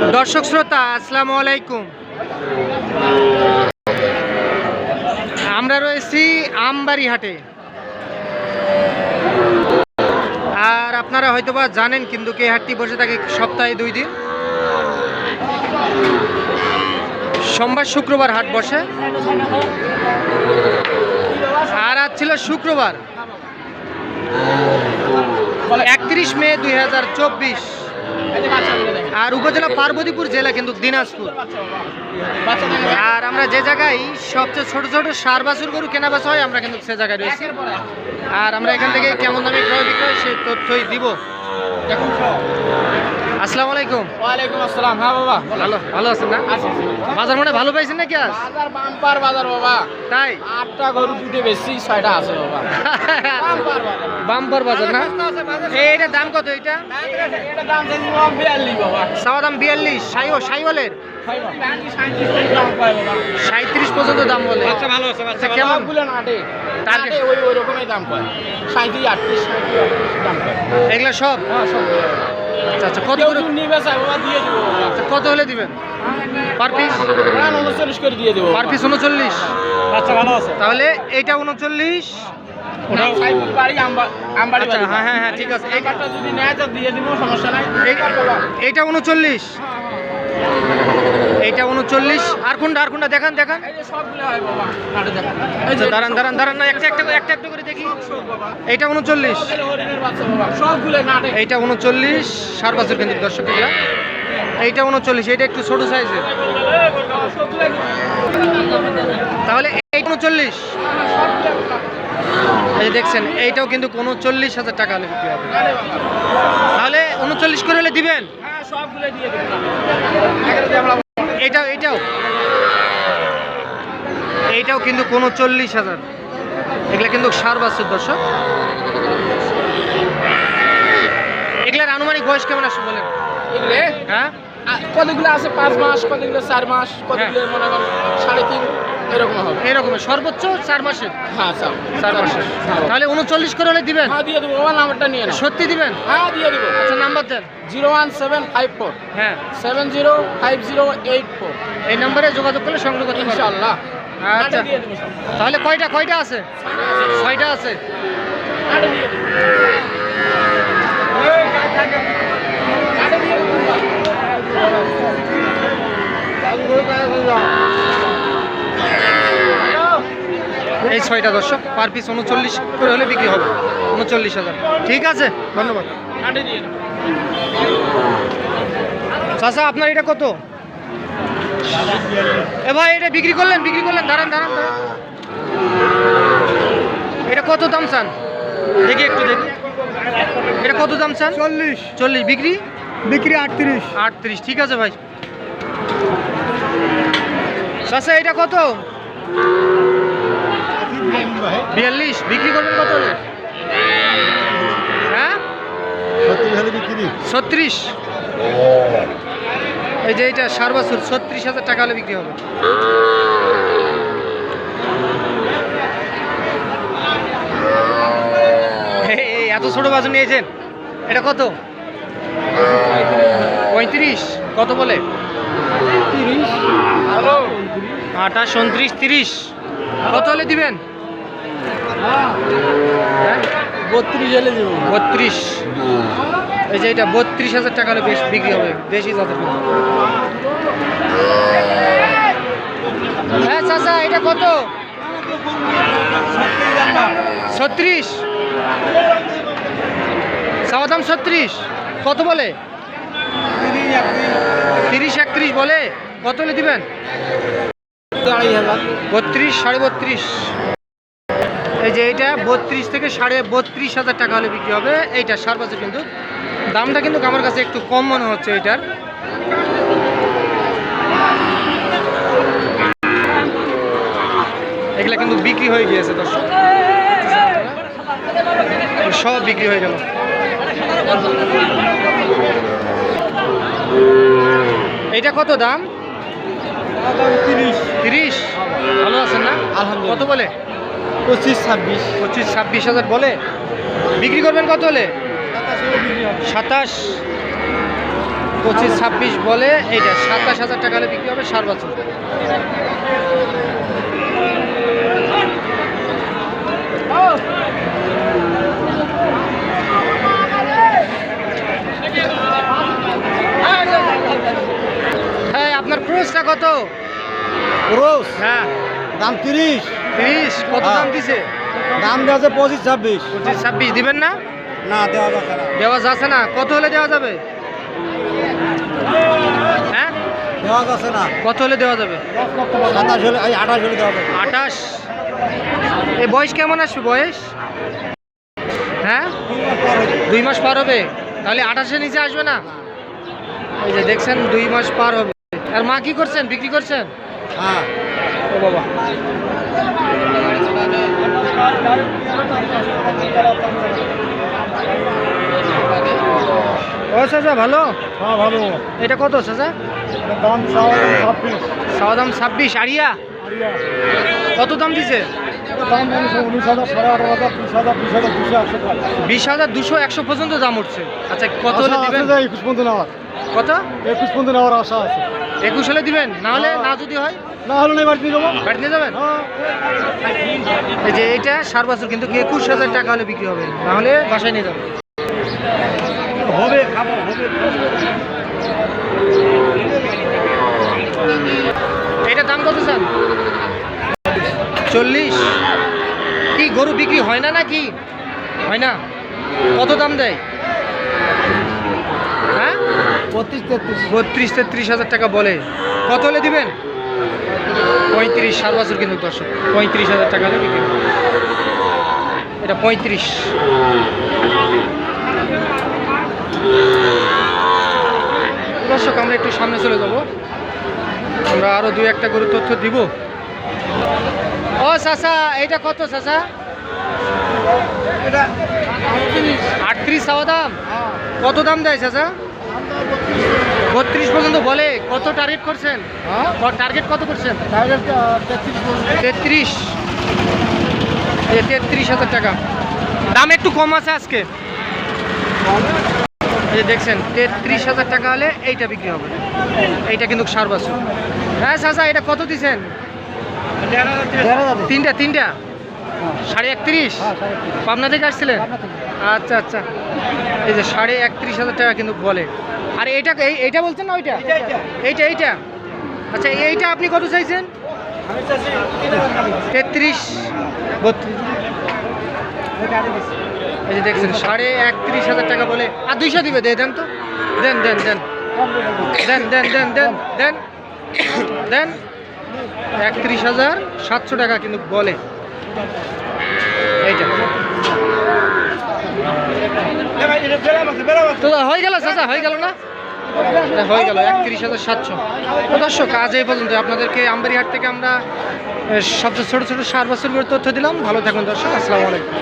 দর্শক শ্রোতা, আসসালামু আলাইকুম। আমরা রয়েছি আমবাড়ি হাটে আর আপনারা হয়তোবা জানেন কিন্তু কে হাটটি বসে থাকে সপ্তাহে দুই দিন। সোমবার শুক্রবার হাট বসে। আর আজ ছিল শুক্রবার। একত্রিশ মে দুই হাজার চব্বিশ। আর উপজেলা পার্বতীপুর জেলা কিন্তু দিনাজপুর। আর আমরা যে জায়গায় সবচেয়ে ছোট ছোট সার বাছুর গরু কেনা বেচা হয় আমরা কিন্তু সে জায়গায় রয়েছি। আর আমরা এখান থেকে কেমন দামে ক্রয় বিক্রয় সেই তথ্যই দিব। আসসালামু আলাইকুম। ওয়ালাইকুম আসসালাম। হ্যাঁ বাবা। ভালো ভালো আছেন না? বাজার মনে ভালো পাইছেন নাকি আজ? বাজার বাম্পার বাজার বাবা। তাই? আটটা গরু দুটে বেশি ছয়টা আছে বাবা। বাম্পার বাজার। বাম্পার বাজার না? এইটা দাম কত এটা দাম চাইছি বাবা বিয়াল্লিশ বাবা। চাওয়া দাম বিয়াল্লিশ। সাইও সাইওয়ালের? দাম সাঁত্রিশ পর্যন্ত দাম বলে। আচ্ছা ভালো আছে আচ্ছা, কেমন? নাটে Target? নাটে ওই ওই রকমই দাম পায়। সাঁত্রিশ আটত্রিশ দাম পায়। এগুলা সব? হ্যাঁ সব। আচ্ছা আচ্ছা কত করে নিবে দিয়ে দেবো আচ্ছা, কত হলে দিবেন? পার পিস প্রাণ উনচল্লিশ করে দিয়ে দেবো। পার পিস উনচল্লিশ। আচ্ছা ভালো আছে। তাহলে এইটা উনচল্লিশ। বাড়ি আম্বা- আমবাড়ি আচ্ছা হ্যাঁ হ্যাঁ হ্যাঁ ঠিক আছে। এই- এইবারটা যদি নেয় তো দিয়ে দিব সমস্যা নাই। এই- এইটা উনচল্লিশ। এইটা উনচল্লিশ। আর কোনটা আর কোনটা? দেখান দেখান। এই এই আচ্ছা দাঁড়ান দাঁড়ান দাঁড়ান না একটা একটা একটা একটা করে দেখি। এইটা উনচল্লিশ। এইটা উনচল্লিশ। সার বছর কিন্তু দর্শক এইটা উনচল্লিশ এইটা একটু ছোট সাইজের। তাহলে এইটা উনচল্লিশ। এই যে দেখছেন এইটাও কিন্তু উনচল্লিশ হাজার টাকা হলে বিক্রি হবে। তাহলে উনচল্লিশ করে হলে দিবেন? হ্যাঁ সবগুলো দিয়ে দেবো এখানে এটাও। এইটাও কিন্তু কোনো চল্লিশ হাজার। এগুলো কিন্তু সার বাচ্চার দর্শক। এগুলার আনুমানিক বয়স কেমন আসবে বলেন? হ্যাঁ? কতগুলো আছে? পাঁচ মাস কতগুলো চার মাস কতগুলো মনে করেন সাড়ে তিন? এরকম হবে। এরকম সর্বোচ্চ চার মাসের হ্যাঁ স্যার। চার মাসের তাহলে উনচল্লিশ করে হলে দিবেন? হ্যাঁ দিয়ে দেবো। বাবা নাম্বারটা নিয়ে নাও। সত্যি দিবেন? হ্যাঁ দিয়ে দেবো। আচ্ছা নাম্বার দেন। Zero one seven five four. হ্যাঁ। Seven zero five zero eight four. এই নম্বরে যোগাযোগ করলে সংগ্রহ করতে পারবেন। ইনশাল্লাহ আচ্ছা। দেবো তাহলে কয়টা কয়টা আছে? ছয়টা আছে। নাটে দিয়ে এই ছয়টা দর্শক পার পিস উনচল্লিশ করে হলে বিক্রি হবে। উনচল্লিশ হাজার। ঠিক আছে ধন্যবাদ। চাচা আপনার এটা কত? এ ভাই এটা বিক্রি করলেন বিক্রি করলেন দাঁড়ান দাঁড়ান দাঁড়ান। এটা কত দাম চান? দেখি একটু দেখি। এটা কত দাম চান? চল্লিশ। চল্লিশ। বিক্রি? বিক্রি আটত্রিশ। আটত্রিশ ঠিক আছে ভাই। চাচা এটা কত? বিয়াল্লিশ বিক্রি করবেন কত হ্যাঁ? বিক্রি। ছত্রিশ। এই যে এটা সার বছর ছত্রিশ হাজার টাকা হলে বিক্রি হবে। এত ছোট বাজু নিয়েছেন? এটা কত? পঁয়ত্রিশ। কত বলে? আঠাশ উনত্রিশ তিরিশ। কত হলে দিবেন? বত্রিশ এলে দেবো। বত্রিশ। এই যে এটা বত্রিশ হাজার টাকা হলে বেশ বিক্রি হবে বেশি যাদের হ্যাঁ চাচা এটা কত? ছত্রিশ। চাওয়া দাম ছত্রিশ। কত বলে? তিরিশ একত্রিশ বলে। কত হলে দিবেন? বত্রিশ সাড়ে বত্রিশ। এই যে এইটা বত্রিশ থেকে সাড়ে বত্রিশ হাজার টাকা হলে বিক্রি হবে। এইটা সারবাজে কিন্তু দামটা কিন্তু আমার কাছে একটু কম মনে হচ্ছে এইটার এগুলা কিন্তু বিক্রি হয়ে গিয়েছে দর্শক। সব বিক্রি হয়ে গেল। এইটা কত দাম? তিরিশ। তিরিশ। ভালো আছেন না? আলহামদুলিল্লাহ। কত বলে? পঁচিশ ছাব্বিশ। পঁচিশ ছাব্বিশ হাজার বলে? বিক্রি করবেন কত হলে? সাতাশ। পঁচিশ ছাব্বিশ বলে এইটা সাতাশ হাজার টাকা হলে বিক্রি হবে সার বছর। হ্যাঁ আপনার ক্রোসটা কত? রোজ হ্যাঁ। দাম তিরিশ। তিরিশ কত দাম দিছে? দাম দেওয়া আছে পঁচিশ ছাব্বিশ। পঁচিশ ছাব্বিশ দিবেন না? না দেওয়া যাচ্ছে না। দেওয়া যাচ্ছে না। কত হলে দেওয়া যাবে? হ্যাঁ? দেওয়া যাচ্ছে না। কত হলে দেওয়া যাবে? সাতাশ হলে এই আঠাশ হলে দেওয়া যাবে। আঠাশ। এই বয়স কেমন আসবে বয়স? হ্যাঁ? দুই মাস পার হবে। তাহলে আঠাশের নিচে আসবে না? এই যে দেখছেন দুই মাস পার হবে। আর মা কি করছেন? বিক্রি করছেন? হ্যাঁ। বাবা। ও চাচা ভালো? হ্যাঁ ভালো এটা কত চাচা? দাম ছাব্বিশ। সাওয়া দাম ছাব্বিশ আড়িয়া কত দাম দিছে? বিশ হাজার দুশো একশো বিশ হাজার দুশো একশো পর্যন্ত দাম উঠছে। আচ্ছা কত হলে দিবেন? একুশ পর্যন্ত নেওয়ার। কত? একুশ পর্যন্ত নেওয়ার আশা আছে। একুশ হলে দিবেন? না হলে না যদি হয়? না হলে নেই বাড়ি যাব বাড়ি যাবেন? হ্যাঁ। এই যে এইটা সার বছর কিন্তু একুশ হাজার টাকা হলে বিক্রি হবে? না হলে বাসায় নিয়ে যাবেন। হবে খাব হবে এইটার দাম কত স্যার? চল্লিশ। কি গরু বিক্রি হয় না নাকি? হয় না। কত দাম দেয়? বত্রিশ তেত্রিশ। হাজার টাকা বলে। কত হলে দিবেন? পঁয়ত্রিশ সাত বছর কিন্তু দর্শক। পঁয়ত্রিশ হাজার টাকা হলে এটা পঁয়ত্রিশ। দর্শক আমরা একটু সামনে চলে যাব। আমরা আরও দু একটা করে তথ্য দিব। ও চাচা এটা কত চাচা? আটত্রিশ। চাওয়া দাম? কত দাম দেয় চাচা? বত্রিশ পর্যন্ত বলে কত টার্গেট করছেন? টার্গেট কত করছেন? তেত্রিশ এই তেত্রিশ। হাজার টাকা। দাম একটু কম আছে আজকে। এই দেখছেন তেত্রিশ হাজার টাকা হলে এইটা বিক্রি হবে। এইটা কিন্তু সার বাছুর। হ্যাঁ চাচা এটা কত দিছেন? তিনটা তিনটা? সাড়ে একত্রিশ? পাবনা থেকে আসছিলেন? আচ্ছা আচ্ছা। এই যে সাড়ে একত্রিশ হাজার টাকা কিন্তু বলে। আর এই এইটা বলছেন না ওইটা? এইটা এইটা। আচ্ছা এইটা আপনি কত চাইছেন? তেত্রিশ। বত্রিশ। এই যে দেখছেন সাড়ে একত্রিশ হাজার টাকা বলে। আর দুইশো দিবে দে দেন তো। দেন দেন দেন। দেন দেন দেন দেন দেন। দেন। একত্রিশ হাজার সাতশো টাকা কিন্তু বলে। এইটা। তো হয়ে গেল, চাচা, হয়ে গেল না? হয়ে গেল, একত্রিশ হাজার সাতশো। দর্শক, আজ এই পর্যন্ত আপনাদেরকে আমবাড়িহাট থেকে আমরা সবচেয়ে ছোটো ছোটো সার বছর করে তথ্য দিলাম। ভালো থাকুন দর্শক, আসসালামু আলাইকুম।